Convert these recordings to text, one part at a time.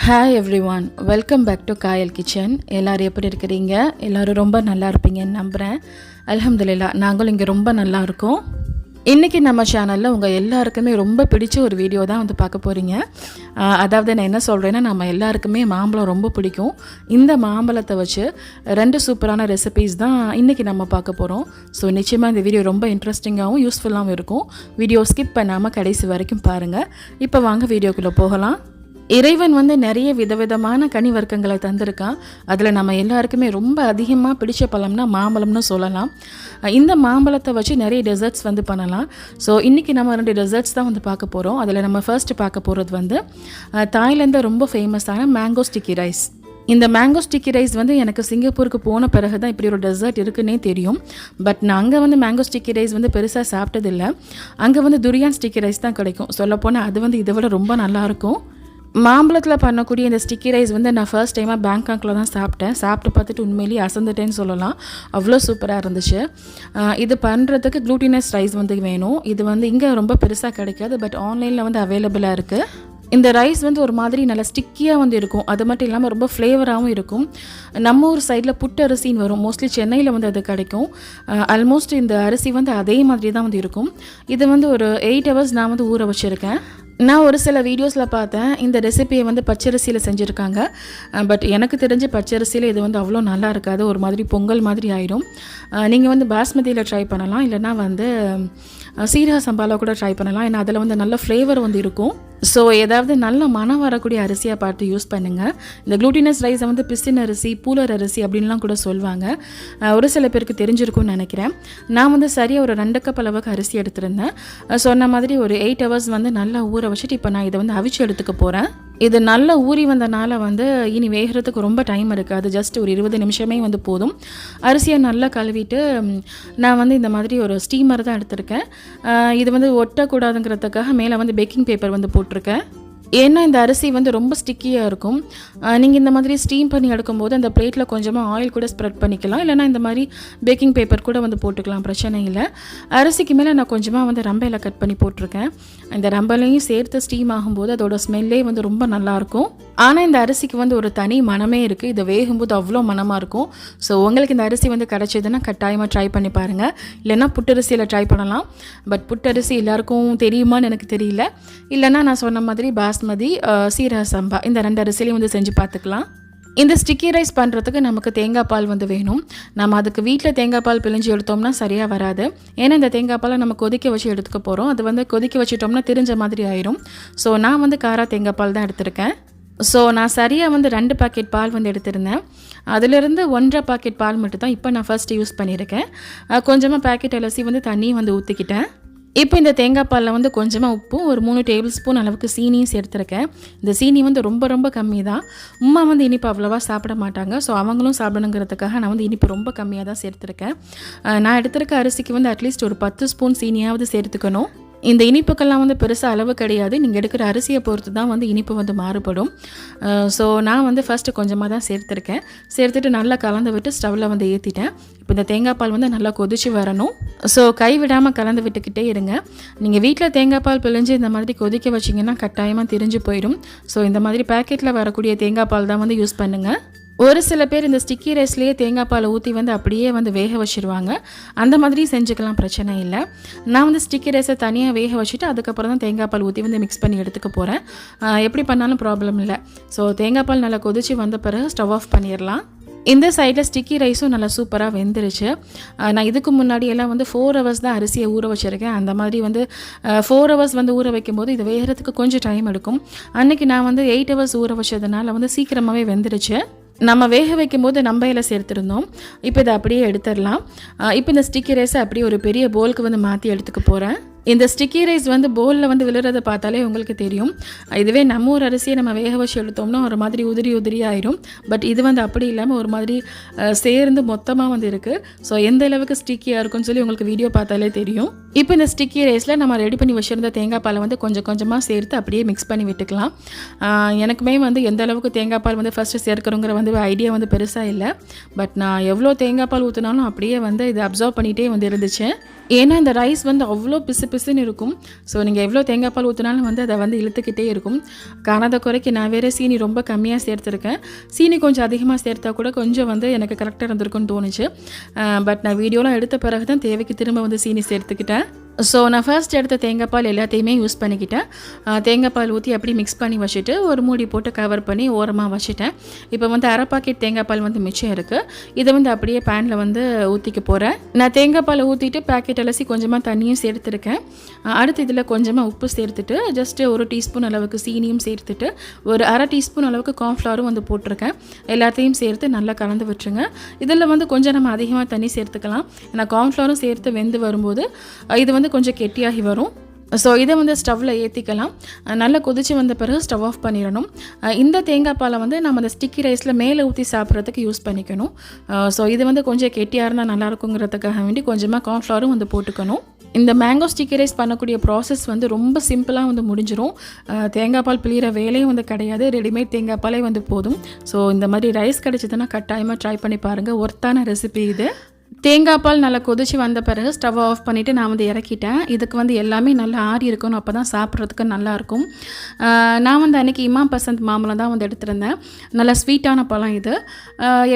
Hi everyone welcome back to Kayal kitchen எல்லோரும் எப்படி இருக்கிறீங்க? எல்லோரும் ரொம்ப நல்லா இருப்பீங்கன்னு நம்புகிறேன் அல்ஹம்துலில்லா நாங்களும் இங்கே ரொம்ப நல்லா இருக்கோம். இன்றைக்கி நம்ம சேனலில் உங்கள் எல்லாருக்குமே ரொம்ப பிடிச்ச ஒரு வீடியோ தான் வந்து பார்க்க போகிறீங்க அதாவது நான் என்ன சொல்கிறேன்னா நம்ம எல்லாருக்குமே மாம்பழம் ரொம்ப பிடிக்கும். இந்த மாம்பழத்தை வச்சு ரெண்டு சூப்பரான ரெசிபீஸ் தான் இன்றைக்கி நம்ம பார்க்க போகிறோம் ஸோ நிச்சயமாக இந்த வீடியோ ரொம்ப இன்ட்ரெஸ்டிங்காகவும் யூஸ்ஃபுல்லாகவும் இருக்கும். வீடியோ ஸ்கிப் பண்ணாமல் கடைசி வரைக்கும் பாருங்கள் இப்போ வாங்க வீடியோக்குள்ளே போகலாம். இறைவன் வந்து நிறைய விதவிதமான கனி வர்க்கங்களை தந்திருக்கான். அதில் நம்ம எல்லாருக்குமே ரொம்ப அதிகமாக பிடிச்ச பழம்னா மாம்பழம்னு சொல்லலாம். இந்த மாம்பழத்தை வச்சு நிறைய டெசர்ட்ஸ் வந்து பண்ணலாம். ஸோ இன்றைக்கி நம்ம ரெண்டு டெசர்ட்ஸ் தான் வந்து பார்க்க போகிறோம் அதில் நம்ம ஃபர்ஸ்ட் பார்க்க போகிறது வந்து தாய்லாந்து ரொம்ப ஃபேமஸான மேங்கோ ஸ்டிக்கி ரைஸ் இந்த மேங்கோ ஸ்டிக்கி ரைஸ் வந்து எனக்கு சிங்கப்பூருக்கு போன பிறகு தான் இப்படி ஒரு டெசர்ட் இருக்குன்னே தெரியும். பட் நான் அங்கே வந்து மேங்கோ ஸ்டிக்கி ரைஸ் வந்து பெருசாக சாப்பிட்டதில்லை. அங்கே வந்து துரியான் ஸ்டிக்கி ரைஸ் தான் கிடைக்கும். சொல்லப்போனால் அது வந்து இதை விட ரொம்ப நல்லாயிருக்கும் மாம்பழத்தில் பண்ணக்கூடிய இந்த ஸ்டிக்கி ரைஸ் வந்து நான் ஃபர்ஸ்ட் டைமாக பேங்காக்கில் தான் சாப்பிட்டேன். சாப்பிட்டு பார்த்துட்டு உண்மையிலேயே அசந்துட்டேன்னு சொல்லலாம். அவ்வளோ சூப்பராக இருந்துச்சு. இது பண்ணுறதுக்கு க்ளூட்டினஸ் ரைஸ் வந்து வேணும். இது வந்து இங்கே ரொம்ப பெருசாக கிடைக்காது பட் ஆன்லைனில் வந்து அவைலபிளாக இருக்குது இந்த ரைஸ் வந்து ஒரு மாதிரி நல்லா ஸ்டிக்கியாக வந்து இருக்கும். அது மட்டும் இல்லாமல் ரொம்ப ஃப்ளேவராகவும் இருக்கும். நம்ம ஊர் சைடில் புட்டு அரிசின்னு வரும். மோஸ்ட்லி சென்னையில் வந்து அது கிடைக்கும். ஆல்மோஸ்ட் இந்த அரிசி வந்து அதே மாதிரி தான் வந்து இருக்கும். இது வந்து ஒரு எயிட் ஹவர்ஸ் நான் வந்து ஊற வச்சுருக்கேன். நான் ஒரு சில வீடியோஸில் பார்த்தேன். இந்த ரெசிபியை வந்து பச்சரிசியில் செஞ்சுருக்காங்க. பட் எனக்கு தெரிஞ்சு பச்சரிசியில் இது வந்து அவ்வளோ நல்லா இருக்காது. ஒரு மாதிரி பொங்கல் மாதிரி ஆயிடும் நீங்கள் வந்து பாஸ்மதியில் ட்ரை பண்ணலாம். இல்லைனா வந்து சீரக சம்பாவில் கூட ட்ரை பண்ணலாம். ஏன்னா அதில் வந்து நல்ல ஃப்ளேவர் வந்து இருக்கும். ஸோ ஏதாவது நல்ல மனம் வரக்கூடிய அரிசியாக பார்த்து யூஸ் பண்ணுங்கள் இந்த க்ளூட்டினஸ் ரைஸை வந்து பிஸ்டின் அரிசி பூலர் அரிசி அப்படின்லாம் கூட சொல்லுவாங்க ஒரு சில பேருக்கு தெரிஞ்சிருக்கும்னு நினைக்கிறேன். நான் வந்து சரியாக ஒரு ரெண்டு கப் அளவுக்கு அரிசி எடுத்திருந்தேன். சொன்ன மாதிரி ஒரு எயிட் ஹவர்ஸ் வந்து நல்லா ஊற வச்சுட்டு இப்போ நான் இதை வந்து அவிச்சு எடுத்துக்க போகிறேன் இது நல்லா ஊறி வந்தனால வந்து இனி வேகிறதுக்கு ரொம்ப டைம் இருக்குது அது ஜஸ்ட் ஒரு இருபது நிமிஷமே வந்து போதும். அரிசியை நல்லா கழுவிட்டு நான் வந்து இந்த மாதிரி ஒரு ஸ்டீமர் தான் எடுத்திருக்கேன். இது வந்து ஒட்டக்கூடாதுங்கிறதுக்காக மேலே வந்து பேக்கிங் பேப்பர் வந்து போட்டிருக்கேன். ஏன்னா இந்த அரிசி வந்து ரொம்ப ஸ்டிக்கியாக இருக்கும். நீங்கள் இந்த மாதிரி ஸ்டீம் பண்ணி எடுக்கும்போது அந்த பிளேட்டில் கொஞ்சமாக ஆயில் கூட ஸ்ப்ரெட் பண்ணிக்கலாம். இல்லைனா இந்த மாதிரி பேக்கிங் பேப்பர் கூட வந்து போட்டுக்கலாம் பிரச்சனை இல்லை. அரிசிக்கு மேலே நான் கொஞ்சமாக வந்து ரம்பையில் கட் பண்ணி போட்டிருக்கேன். இந்த ரம்பலையும் சேர்த்து ஸ்டீம் ஆகும்போது அதோட ஸ்மெல்லே வந்து ரொம்ப நல்லாயிருக்கும் ஆனால் இந்த அரிசிக்கு வந்து ஒரு தனி மனமே இருக்குது இதை வேகும்போது அவ்வளோ மனமாக இருக்கும். ஸோ உங்களுக்கு இந்த அரிசி வந்து கிடச்சிதுன்னா கட்டாயமாக ட்ரை பண்ணி பாருங்கள் இல்லைன்னா புட்டரிசியில் ட்ரை பண்ணலாம். பட் புட்டரிசி எல்லாருக்கும் தெரியுமான்னு எனக்கு தெரியல. இல்லைன்னா நான் சொன்ன மாதிரி பாஸ் பாஸ்மதி சீரக சம்பா. இந்த ரெண்டு அரிசிலையும் வந்து செஞ்சு பார்த்துக்கலாம். இந்த ஸ்டிக்கி ரைஸ் பண்ணுறதுக்கு நமக்கு தேங்காய் பால் வந்து வேணும். நம்ம அதுக்கு வீட்டில் தேங்காய் பால் பிழிஞ்சு எடுத்தோம்னா சரியாக வராது. ஏன்னா இந்த தேங்காய் பாலை நம்ம கொதிக்க வச்சு எடுத்துக்க போகிறோம் அது வந்து கொதிக்க வச்சுட்டோம்னா தெரிஞ்ச மாதிரி ஆயிரும். ஸோ நான் வந்து காரா தேங்காய் பால் தான் எடுத்திருக்கேன். ஸோ நான் சரியாக வந்து ரெண்டு பாக்கெட் பால் வந்து எடுத்திருந்தேன். அதிலிருந்து ஒன்றரை பாக்கெட் பால் மட்டும் தான் இப்போ நான் ஃபஸ்ட்டு யூஸ் பண்ணியிருக்கேன். கொஞ்சமாக பேக்கெட் அலசி வந்து தண்ணியும் வந்து ஊற்றிக்கிட்டேன் இப்போ இந்த தேங்காய் பாலில் வந்து கொஞ்சமாக உப்பும் ஒரு மூணு டேபிள் ஸ்பூன் அளவுக்கு சீனியும் சேர்த்துருக்கேன். இந்த சீனி வந்து ரொம்ப ரொம்ப கம்மி தான் உமா வந்து இனிப்பு அவ்வளோவா சாப்பிட மாட்டாங்க. ஸோ அவங்களும் சாப்பிடணுங்கிறதுக்காக நான் வந்து இனிப்பு ரொம்ப கம்மியாக தான் சேர்த்துருக்கேன் நான் எடுத்திருக்க அரிசிக்கு வந்து அட்லீஸ்ட் ஒரு பத்து ஸ்பூன் சீனியாவது சேர்த்துக்கணும். இந்த இனிப்புக்கெல்லாம் வந்து பெருசாக அளவு கிடையாது. நீங்கள் எடுக்கிற அரிசியை பொறுத்து தான் வந்து இனிப்பு வந்து மாறுபடும். ஸோ நான் வந்து ஃபஸ்ட்டு கொஞ்சமாக தான் சேர்த்துருக்கேன். சேர்த்துட்டு நல்லா கலந்து விட்டு ஸ்டவ்வில் வந்து ஏற்றிட்டேன் இப்போ இந்த தேங்காய் பால் வந்து நல்லா கொதிச்சு வரணும். ஸோ கை விடாமல் கலந்து விட்டுக்கிட்டே இருங்க. நீங்கள் வீட்டில் தேங்காய் பால் பிழிஞ்சு இந்த மாதிரி கொதிக்க வச்சிங்கன்னா கட்டாயமாக திரிஞ்சு போயிடும். ஸோ இந்த மாதிரி பேக்கெட்டில் வரக்கூடிய தேங்காய் பால் தான் வந்து யூஸ் பண்ணுங்கள் ஒரு சில பேர் இந்த ஸ்டிக்கி ரைஸ்லேயே தேங்காய் பால் ஊற்றி வந்து அப்படியே வந்து வேக வச்சுருவாங்க. அந்த மாதிரி செஞ்சுக்கலாம் பிரச்சனை இல்லை. நான் வந்து ஸ்டிக்கி ரைஸை தனியாக வேக வச்சுட்டு அதுக்கப்புறம் தான் தேங்காய் பால் ஊற்றி வந்து மிக்ஸ் பண்ணி எடுத்துக்க போகிறேன் எப்படி பண்ணாலும் ப்ராப்ளம் இல்லை. ஸோ தேங்காய் பால் நல்லா கொதித்து வந்த பிறகு ஸ்டவ் ஆஃப் பண்ணிடலாம் இந்த சைடில் ஸ்டிக்கி ரைஸும் நல்லா சூப்பராக வெந்துருச்சு. நான் இதுக்கு முன்னாடி எல்லாம் வந்து ஃபோர் ஹவர்ஸ் தான் அரிசியை ஊற வச்சுருக்கேன். அந்த மாதிரி வந்து ஃபோர் ஹவர்ஸ் வந்து ஊற வைக்கும்போது இது வேகிறதுக்கு கொஞ்சம் டைம் எடுக்கும். அன்றைக்கி நான் வந்து எயிட் ஹவர்ஸ் ஊற வச்சதுனால வந்து சீக்கிரமாகவே வெந்துருச்சு. நம்ம வேக வைக்கும் போது நம்பையில் சேர்த்துருந்தோம். இப்போ இதை அப்படியே எடுத்துடலாம். இப்போ இந்த ஸ்டிக்கி ரைஸை அப்படியே ஒரு பெரிய போலுக்கு வந்து மாற்றி எடுத்துக்க போகிறேன் இந்த ஸ்டிக்கி ரைஸ் வந்து போலில் வந்து விழுறதை பார்த்தாலே உங்களுக்கு தெரியும். இதுவே நம்ம ஒரு அரிசியை நம்ம வேக வச்சு எடுத்தோம்னா ஒரு மாதிரி உதிரி உதிரி ஆயிரும். பட் இது வந்து அப்படி இல்லாமல் ஒரு மாதிரி சேர்ந்து மொத்தமாக வந்து இருக்குது ஸோ எந்த அளவுக்கு ஸ்டிக்கியாக இருக்கும்னு சொல்லி உங்களுக்கு வீடியோ பார்த்தாலே தெரியும். இப்போ இந்த ஸ்டிக்கி ரைஸில் நம்ம ரெடி பண்ணி வச்சுருந்த தேங்காய் பாலை வந்து கொஞ்சம் கொஞ்சமாக சேர்த்து அப்படியே மிக்ஸ் பண்ணி விட்டுக்கலாம். எனக்குமே வந்து எந்த அளவுக்கு தேங்காய் பால் வந்து ஃபஸ்ட்டு சேர்க்குறோங்கிற வந்து ஐடியா வந்து பெருசாக இல்லை. பட் நான் எவ்வளோ தேங்காய் பால் ஊற்றினாலும் அப்படியே வந்து இதை அப்சர்வ் பண்ணிகிட்டே வந்து இருந்துச்சு. ஏன்னா இந்த ரைஸ் வந்து அவ்வளோ பிசு பிசுன்னு இருக்கும். ஸோ நீங்கள் எவ்வளோ தேங்காய் பால் ஊற்றினாலும் வந்து அதை வந்து இழுத்துக்கிட்டே இருக்கும். காணாத குறைக்கு நான் வேறு சீனி ரொம்ப கம்மியாக சேர்த்துருக்கேன். சீனி கொஞ்சம் அதிகமாக சேர்த்தா கூட கொஞ்சம் வந்து எனக்கு கரெக்டாக இருந்திருக்குன்னு தோணுச்சு. பட் நான் வீடியோலாம் எடுத்த பிறகு தான் தேவைக்கு திரும்ப வந்து சீனி சேர்த்துக்கிட்டேன். ஸோ நான் ஃபர்ஸ்ட் எடுத்த தேங்காய் பால் எல்லாத்தையுமே யூஸ் பண்ணிக்கிட்டேன். அஹ் தேங்காய் பால் ஊற்றி அப்படி மிக்ஸ் பண்ணி வச்சுட்டு ஒரு மூடி போட்டு கவர் பண்ணி ஓரமாக வச்சுட்டேன். இப்போ வந்து அரை பாக்கெட் தேங்காய் பால் வந்து மிச்சம் இருக்குது இதை வந்து அப்படியே பேனில் வந்து ஊற்றிக்க போகிறேன் நான் தேங்காய் பால் ஊற்றிட்டு பேக்கெட் அலசி கொஞ்சமாக தண்ணியும் சேர்த்துருக்கேன். அடுத்து இதில் கொஞ்சமாக உப்பு சேர்த்துட்டு ஜஸ்ட்டு ஒரு டீஸ்பூன் அளவுக்கு சீனியும் சேர்த்துட்டு ஒரு அரை டீஸ்பூன் அளவுக்கு கார்ன்ஃப்ளவரும் வந்து போட்டிருக்கேன். எல்லாத்தையும் சேர்த்து நல்லா கலந்து விட்டுருங்க. இதில் வந்து கொஞ்சம் நம்ம அதிகமாக தண்ணி சேர்த்துக்கலாம். ஏன்னா கார்ன்ஃப்ளவரும் சேர்த்து வெந்து வரும்போது இது வந்து கொஞ்சம் கெட்டியாகி வரும். ஸோ இதை வந்து ஸ்டவ்வில் ஏற்றிக்கலாம் நல்லா கொதிச்சு வந்த பிறகு ஸ்டவ் ஆஃப் பண்ணிடணும். இந்த தேங்காய் பாலை வந்து நம்ம அந்த ஸ்டிக்கி ரைஸில் மேலே ஊற்றி சாப்பிட்றதுக்கு யூஸ் பண்ணிக்கணும். ஸோ இது வந்து கொஞ்சம் கெட்டியாக இருந்தால் நல்லா இருக்குங்கிறதுக்காக வேண்டி கொஞ்சமாக கார்ன்ஃப்ளவரும் வந்து போட்டுக்கணும். இந்த மேங்கோ ஸ்டிக்கி ரைஸ் பண்ணக்கூடிய ப்ராசஸ் வந்து ரொம்ப சிம்பிளாக வந்து முடிஞ்சிடும் தேங்காய் பால் பிழிகிற வேலையும் வந்து கிடையாது. ரெடிமேட் தேங்காய் பாலே வந்து போதும். ஸோ இந்த மாதிரி ரைஸ் கிடச்சிதுன்னா கட்டாயமாக ட்ரை பண்ணி பாருங்கள் ஒர்த்தான ரெசிபி இது. தேங்காய் பால் நல்லா கொதிச்சு வந்த பிறகு ஸ்டவ் ஆஃப் பண்ணிவிட்டு நான் வந்து இறக்கிட்டேன். இதுக்கு வந்து எல்லாமே நல்லா ஆறி இருக்கணும். அப்போ தான் சாப்பிட்றதுக்கு நல்லாயிருக்கும் நான் வந்து அன்றைக்கி இமாம் பசந்த் மாம்பழம் தான் வந்து எடுத்திருந்தேன். நல்லா ஸ்வீட்டான பழம் இது.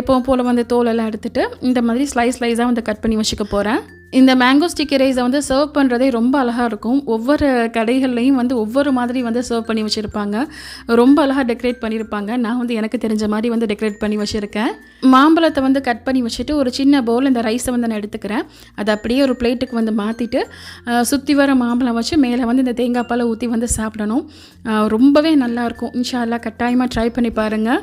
எப்போவும் போல் வந்து தோலெல்லாம் எடுத்துகிட்டு இந்த மாதிரி ஸ்லைஸ் ஸ்லைஸாக வந்து கட் பண்ணி வச்சுக்க போகிறேன் இந்த மேங்கோ ஸ்டிக்கி ரைஸை வந்து சர்வ் பண்ணுறதே ரொம்ப அழகாக இருக்கும். ஒவ்வொரு கடைகள்லையும் வந்து ஒவ்வொரு மாதிரி வந்து சர்வ் பண்ணி வச்சுருப்பாங்க. ரொம்ப அழகாக டெக்கரேட் பண்ணியிருப்பாங்க நான் வந்து எனக்கு தெரிஞ்ச மாதிரி வந்து டெக்கரேட் பண்ணி வச்சுருக்கேன். மாம்பழத்தை வந்து கட் பண்ணி வச்சுட்டு ஒரு சின்ன பவுல் இந்த ரைஸை வந்து நான் எடுத்துக்கிறேன். அதை அப்படியே ஒரு பிளேட்டுக்கு வந்து மாற்றிட்டு சுற்றி வர மாம்பழம் வச்சு மேலே வந்து இந்த தேங்காய் பாலை ஊற்றி வந்து சாப்பிடணும். ரொம்பவே நல்லாயிருக்கும் இன்ஷா எல்லாம் கட்டாயமாக ட்ரை பண்ணி பாருங்கள்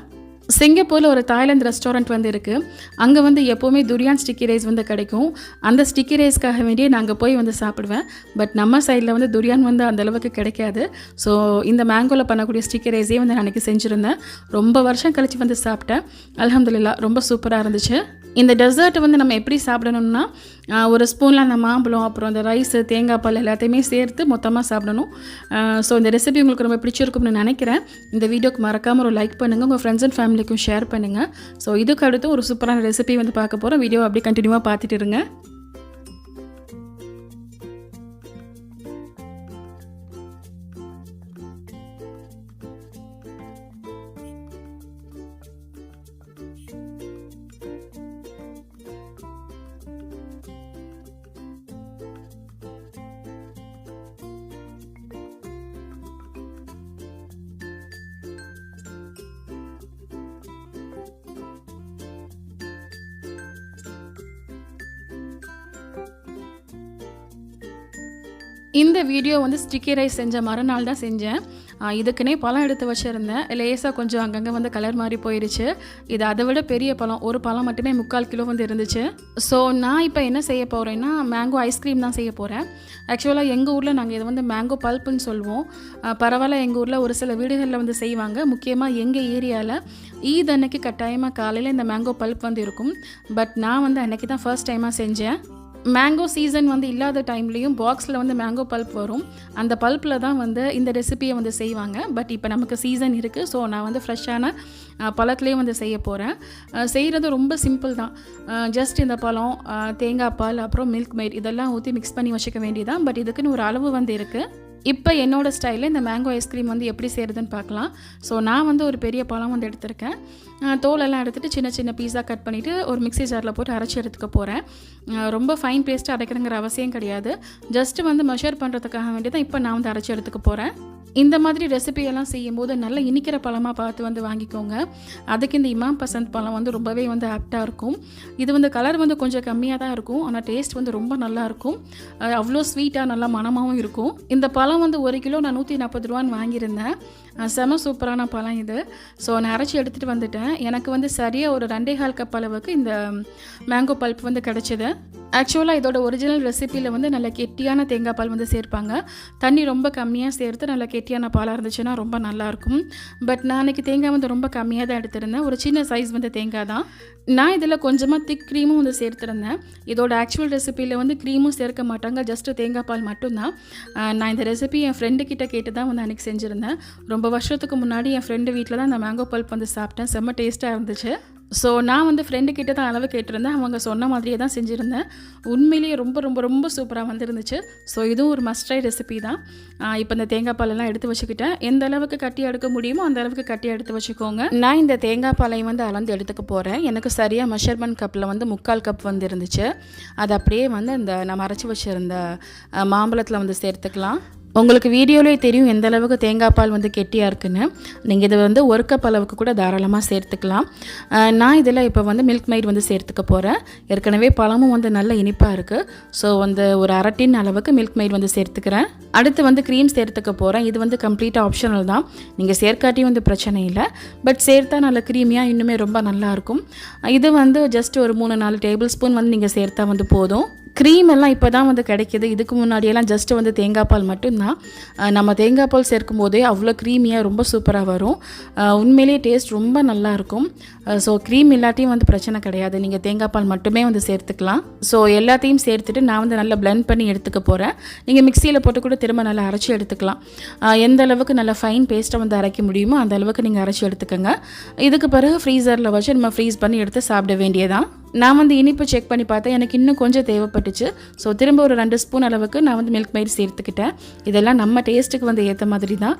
சிங்கப்பூரில் ஒரு தாய்லாந்து ரெஸ்டாரண்ட் வந்து இருக்குது அங்கே வந்து எப்போவுமே துரியான் ஸ்டிக்கி ரைஸ் வந்து கிடைக்கும். அந்த ஸ்டிக்கி ரைஸ்க்காக வேண்டியே நாங்கள் போய் வந்து சாப்பிடுவேன். பட் நம்ம சைடில் வந்து துரியான் வந்து அந்த அளவுக்கு கிடைக்காது. ஸோ இந்த மேங்கோவில் பண்ணக்கூடிய ஸ்டிக்கி ரைஸே வந்து நான் அன்றைக்கி செஞ்சுருந்தேன். ரொம்ப வருஷம் கழித்து வந்து சாப்பிட்டேன். அலமதுல்லா ரொம்ப சூப்பராக இருந்துச்சு. இந்த டெசர்ட் வந்து நம்ம எப்படி சாப்பிடணும்னா ஒரு ஸ்பூனில் அந்த மாம்பழம் அப்புறம் அந்த ரைஸு தேங்காய் பால் எல்லாத்தையுமே சேர்த்து மொத்தமாக சாப்பிடணும். ஸோ இந்த ரெசிபி உங்களுக்கு ரொம்ப பிடிச்சிருக்கும்னு நினைக்கிறேன். இந்த வீடியோக்கு மறக்காமல் ஒரு லைக் பண்ணுங்கள் உங்கள் ஃப்ரெண்ட்ஸ் அண்ட் ஃபேமிலிக்கும் ஷேர் பண்ணுங்கள் ஸோ இதுக்கு அடுத்து ஒரு சூப்பரான ரெசிபி வந்து பார்க்க போகிறோம் வீடியோ அப்படியே கண்டினியூவாக பார்த்துட்டு இருங்க. இந்த வீடியோ வந்து ஸ்டிக்கி ரைஸ் செஞ்ச மறுநாள் தான் செஞ்சேன். இதுக்குன்னே பழம் எடுத்து வச்சுருந்தேன். லேசாக கொஞ்சம் அங்கங்கே வந்து கலர் மாதிரி போயிடுச்சு இது அதை விட பெரிய பழம். ஒரு பழம் மட்டுமே முக்கால் கிலோ வந்து இருந்துச்சு. ஸோ நான் இப்போ என்ன செய்ய போகிறேன்னா மேங்கோ ஐஸ்கிரீம் தான் செய்ய போகிறேன் ஆக்சுவலாக எங்கள் ஊரில் நாங்கள் இதை வந்து மேங்கோ பல்ப்புன்னு சொல்லுவோம். பரவாயில்ல எங்கள் ஊரில் ஒரு சில வீடுகளில் வந்து செய்வாங்க. முக்கியமாக எங்கள் ஏரியாவில் ஈத் அன்னைக்கு கட்டாயமாக காலையில் இந்த மேங்கோ பல்ப் வந்து இருக்கும். பட் நான் வந்து அன்னைக்கு தான் ஃபர்ஸ்ட் டைமாக செஞ்சேன். மேங்கோ சீசன் வந்து இல்லாத டைம்லேயும் பாக்ஸில் வந்து மேங்கோ பல்ப் வரும். அந்த பல்ப்பில் தான் வந்து இந்த ரெசிபியை வந்து செய்வாங்க. பட் இப்போ நமக்கு சீசன் இருக்குது ஸோ நான் வந்து ஃப்ரெஷ்ஷான பழத்துலேயே வந்து செய்ய போகிறேன் செய்கிறது ரொம்ப சிம்பிள் தான். ஜஸ்ட் இந்த பழம் தேங்காய் பால் அப்புறம் மில்க் மெயிட் இதெல்லாம் ஊற்றி மிக்ஸ் பண்ணி வச்சுக்க வேண்டியதான் பட் இதுக்குன்னு ஒரு அளவு வந்து இருக்குது இப்போ என்னோடய ஸ்டைலில் இந்த மேங்கோ ஐஸ்கிரீம் வந்து எப்படி செய்கிறதுன்னு பார்க்கலாம். ஸோ நான் வந்து ஒரு பெரிய பழம் வந்து எடுத்திருக்கேன். தோலெல்லாம் எடுத்துகிட்டு சின்ன சின்ன பீஸாக கட் பண்ணிவிட்டு ஒரு மிக்ஸி ஜாரில் போட்டு அரைச்சி எடுத்துக்க போகிறேன் ரொம்ப ஃபைன் பேஸ்ட்டு அரைக்கணுங்கிற அவசியம் கிடையாது. ஜஸ்ட்டு வந்து மெஷர் பண்ணுறதுக்காக வேண்டி தான் இப்போ நான் வந்து அரைச்சி எடுத்துக்க போகிறேன் இந்த மாதிரி ரெசிபியெல்லாம் செய்யும்போது நல்ல இனிக்கிற பழமாக பார்த்து வந்து வாங்கிக்கோங்க. அதுக்கு இந்த இமாம் பசந்த் பழம் வந்து ரொம்பவே வந்து ஆப்டாக இருக்கும். இது வந்து கலர் வந்து கொஞ்சம் கம்மியாக தான் இருக்கும். ஆனால் டேஸ்ட் வந்து ரொம்ப நல்லாயிருக்கும் அவ்வளோ ஸ்வீட்டாக நல்லா மணமாகவும் இருக்கும். இந்த பழம் வந்து ஒரு கிலோ நான் நூற்றி நாற்பது ரூபான்னு வாங்கியிருந்தேன். செம சூப்பரான பழம் இது. ஸோ நான் அரைச்சி எடுத்துகிட்டு வந்துட்டேன். எனக்கு வந்து சரியாக ஒரு ரெண்டே கால் கப் அளவுக்கு இந்த மேங்கோ பல்ப் வந்து கிடச்சிது. ஆக்சுவலாக இதோட ஒரிஜினல் ரெசிப்பியில் வந்து நல்ல கெட்டியான தேங்காய் பால் வந்து சேர்ப்பாங்க. தண்ணி ரொம்ப கம்மியாக சேர்த்து நல்ல கெட்டியான பாலாக இருந்துச்சுன்னா ரொம்ப நல்லாயிருக்கும். பட் நான் அன்றைக்கி தேங்காய் வந்து ரொம்ப கம்மியாக தான் எடுத்திருந்தேன். ஒரு சின்ன சைஸ் வந்து தேங்காய் தான். நான் இதில் கொஞ்சமாக திக் க்ரீமும் வந்து சேர்த்துருந்தேன். இதோட ஆக்சுவல் ரெசிப்பியில் வந்து க்ரீமும் சேர்க்க மாட்டாங்க. ஜஸ்ட்டு தேங்காய் பால் மட்டும்தான் நான் இந்த ரெசிபி என் ஃப்ரெண்டு கிட்ட கேட்டு தான் வந்து அன்றைக்கி செஞ்சுருந்தேன். ரொம்ப வருஷத்துக்கு முன்னாடி என் ஃப்ரெண்டு வீட்டில் தான் அந்த மேங்கோ பல்ப் வந்து சாப்பிட்டேன். செம்ம டேஸ்ட்டாக இருந்துச்சு. ஸோ நான் வந்து ஃப்ரெண்டு கிட்டே தான் அளவு கேட்டிருந்தேன். அவங்க சொன்ன மாதிரியே தான் செஞ்சுருந்தேன். உண்மையிலேயே ரொம்ப ரொம்ப ரொம்ப சூப்பராக வந்துருந்துச்சு. ஸோ இதுவும் ஒரு மஸ்ட்ரை ரெசிபி தான். இப்போ இந்த தேங்காய் பாலெல்லாம் எடுத்து வச்சுக்கிட்டேன். எந்த அளவுக்கு கட்டி எடுக்க முடியுமோ அந்த அளவுக்கு கட்டி எடுத்து வச்சுக்கோங்க. நான் இந்த தேங்காய் பாலையும் வந்து அளந்து எடுத்துக்க போகிறேன் எனக்கு சரியாக மெஷர்மெண்ட் கப்பில் வந்து முக்கால் கப் வந்து இருந்துச்சு அது அப்படியே வந்து இந்த நம்ம அரைச்சி வச்சுருந்த மாம்பழத்தில் வந்து சேர்த்துக்கலாம். உங்களுக்கு வீடியோலேயே தெரியும் எந்த அளவுக்கு தேங்காய் பால் வந்து கெட்டியாக இருக்குன்னு. நீங்கள் இதை வந்து ஒரு கப் அளவுக்கு கூட தாராளமாக சேர்த்துக்கலாம். நான் இதில் இப்போ வந்து மில்க் மைட் வந்து சேர்த்துக்க போகிறேன் ஏற்கனவே பழமும் வந்து நல்ல இனிப்பாக இருக்குது ஸோ வந்து ஒரு அரை டின் அளவுக்கு மில்க் மைட் வந்து சேர்த்துக்கிறேன். அடுத்து வந்து க்ரீம் சேர்த்துக்க போகிறேன் இது வந்து கம்ப்ளீட்டாக ஆப்ஷனல் தான். நீங்கள் சேர்க்காட்டியும் வந்து பிரச்சனை இல்லை. பட் சேர்த்தா நல்ல க்ரீமியாக இன்னுமே ரொம்ப நல்லாயிருக்கும் இது வந்து ஜஸ்ட் ஒரு மூணு நாலு டேபிள் ஸ்பூன் வந்து நீங்கள் சேர்த்தா வந்து போதும். க்ரீம் எல்லாம் இப்போ தான் வந்து கிடைக்கிது. இதுக்கு முன்னாடியெல்லாம் ஜஸ்ட் வந்து தேங்காய் பால் மட்டும்தான். நம்ம தேங்காய் பால் சேர்க்கும் போதே அவ்வளோ க்ரீமியாக ரொம்ப சூப்பராக வரும். உண்மையிலேயே டேஸ்ட் ரொம்ப நல்லாயிருக்கும் ஸோ க்ரீம் இல்லாட்டியும் வந்து பிரச்சனை கிடையாது. நீங்கள் தேங்காய் பால் மட்டுமே வந்து சேர்த்துக்கலாம். ஸோ எல்லாத்தையும் சேர்த்துட்டு நான் வந்து நல்லா பிளெண்ட் பண்ணி எடுத்துக்க போகிறேன் நீங்கள் மிக்சியில் போட்டு கூட திரும்ப நல்லா அரைச்சி எடுத்துக்கலாம். எந்த அளவுக்கு நல்லா ஃபைன் பேஸ்ட்டை வந்து அரைக்க முடியுமோ அந்த அளவுக்கு நீங்கள் அரைச்சி எடுத்துக்கோங்க. இதுக்கு பிறகு ஃப்ரீசரில் வச்சு நம்ம ஃப்ரீஸ் பண்ணி எடுத்து சாப்பிட வேண்டியதான் நான் வந்து இனிப்பு செக் பண்ணி பார்த்தேன். எனக்கு இன்னும் கொஞ்சம் தேவைப்பட்டுச்சு. ஸோ திரும்ப ஒரு ரெண்டு ஸ்பூன் அளவுக்கு நான் வந்து மில்க் மைட் சேர்த்துக்கிட்டேன். இதெல்லாம் நம்ம டேஸ்ட்டுக்கு வந்து ஏற்ற மாதிரி தான்.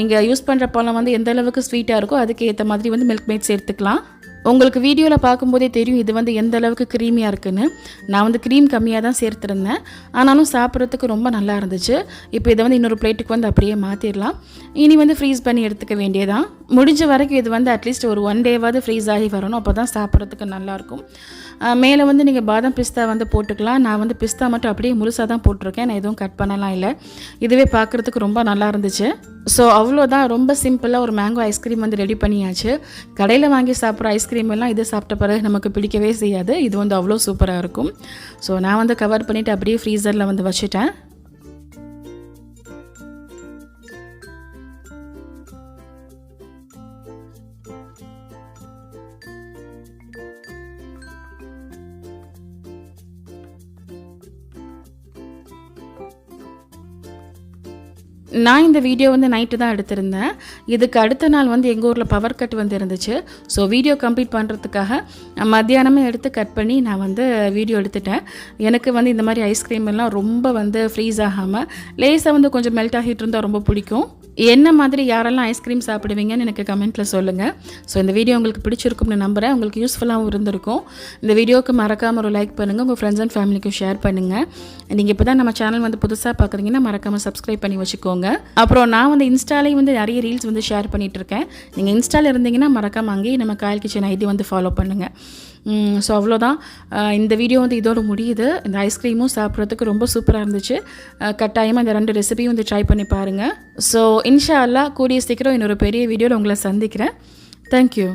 நீங்கள் யூஸ் பண்ணுற பழம் வந்து எந்த அளவுக்கு ஸ்வீட்டாக இருக்கோ அதுக்கு ஏற்ற மாதிரி வந்து மில்க் மைட் சேர்த்துக்கலாம். உங்களுக்கு வீடியோவில் பார்க்கும்போதே தெரியும் இது வந்து எந்த அளவுக்கு க்ரீமியாக இருக்குன்னு. நான் வந்து க்ரீம் கம்மியாக தான் சேர்த்துருந்தேன். ஆனாலும் சாப்பிட்றதுக்கு ரொம்ப நல்லா இருந்துச்சு. இப்போ இதை வந்து இன்னொரு பிளேட்டுக்கு வந்து அப்படியே மாற்றிடலாம் இனி வந்து ஃப்ரீஸ் பண்ணி எடுத்துக்க வேண்டியதான் முடிஞ்ச வரைக்கும் இது வந்து அட்லீஸ்ட் ஒரு ஒன் டேவாவது ஃப்ரீஸ் ஆகி வரணும். அப்போ தான் சாப்பிட்றதுக்கு நல்லாயிருக்கும் மேலே வந்து நீங்கள் பாதாம் பிஸ்தா வந்து போட்டுக்கலாம். நான் வந்து பிஸ்தா மட்டும் அப்படியே முழுசாக தான் போட்டிருக்கேன். நான் எதுவும் கட் பண்ணலாம் இல்லை. இதுவே பார்க்குறதுக்கு ரொம்ப நல்லா இருந்துச்சு. ஸோ அவ்வளோதான். ரொம்ப சிம்பிளாக ஒரு மேங்கோ ஐஸ்கிரீம் வந்து ரெடி பண்ணியாச்சு. கடையில் வாங்கி சாப்பிட்ற ஐஸ்கிரீம் எல்லாம் இது சாப்பிட்ட பிறகு நமக்கு பிடிக்கவே செய்யாது. இது வந்து அவ்வளோ சூப்பராக இருக்கும். ஸோ நான் வந்து கவர் பண்ணிவிட்டு அப்படியே ஃப்ரீசரில் வந்து வச்சுட்டேன். நான் இந்த வீடியோ வந்து நைட்டு தான் எடுத்திருந்தேன். இதுக்கு அடுத்த நாள் வந்து எங்கள் ஊரில் பவர் கட் வந்து இருந்துச்சு. ஸோ வீடியோ கம்ப்ளீட் பண்ணுறதுக்காக மத்தியானமே எடுத்து கட் பண்ணி நான் வந்து வீடியோ எடுத்துட்டேன். எனக்கு வந்து இந்த மாதிரி ஐஸ்கிரீம் எல்லாம் ரொம்ப வந்து ஃப்ரீஸ் ஆகாமல் லேஸாக வந்து கொஞ்சம் மெல்ட் ஆகிட்டு இருந்தால் ரொம்ப பிடிக்கும். என்ன மாதிரி யாரெல்லாம் ஐஸ்கிரீம் சாப்பிடுவீங்கன்னு எனக்கு கமெண்ட்டில் சொல்லுங்கள் ஸோ இந்த வீடியோ உங்களுக்கு பிடிச்சிருக்கும்னு நம்புகிறேன் உங்களுக்கு யூஸ்ஃபுல்லாகவும் இருந்திருக்கும். இந்த வீடியோவுக்கு மறக்காமல் ஒரு லைக் பண்ணுங்கள் உங்கள் ஃப்ரெண்ட்ஸ் அண்ட் ஃபேமிலிக்கும் ஷேர் பண்ணுங்கள் நீங்கள் இப்போ தான் நம்ம சேனல் வந்து புதுசாக பார்க்குறீங்கன்னா மறக்காமல் சப்ஸ்கிரைப் பண்ணி வச்சுக்கோங்க. அப்புறம் நான் வந்து இன்ஸ்டாலேயும் வந்து நிறைய ரீல்ஸ் வந்து ஷேர் பண்ணிகிட்ருக்கேன் இருக்கேன். நீங்கள் இன்ஸ்டாவில் இருந்தீங்கன்னா மறக்காமல் அங்கேயும் நம்ம காயல் கிச்சன் ஐடி வந்து ஃபாலோ பண்ணுங்கள் ஸோ அவ்வளோதான். இந்த வீடியோ வந்து இதோடு முடியுது. இந்த ஐஸ்கிரீமும் சாப்பிட்றதுக்கு ரொம்ப சூப்பராக இருந்துச்சு. கட்டாயமாக இந்த ரெண்டு ரெசிபியும் வந்து ட்ரை பண்ணி பாருங்கள் ஸோ இன்ஷா அல்லாஹ் கூடிய சீக்கிரம் இன்னொரு பெரிய வீடியோவில் உங்களை சந்திக்கிறேன். தேங்க்யூ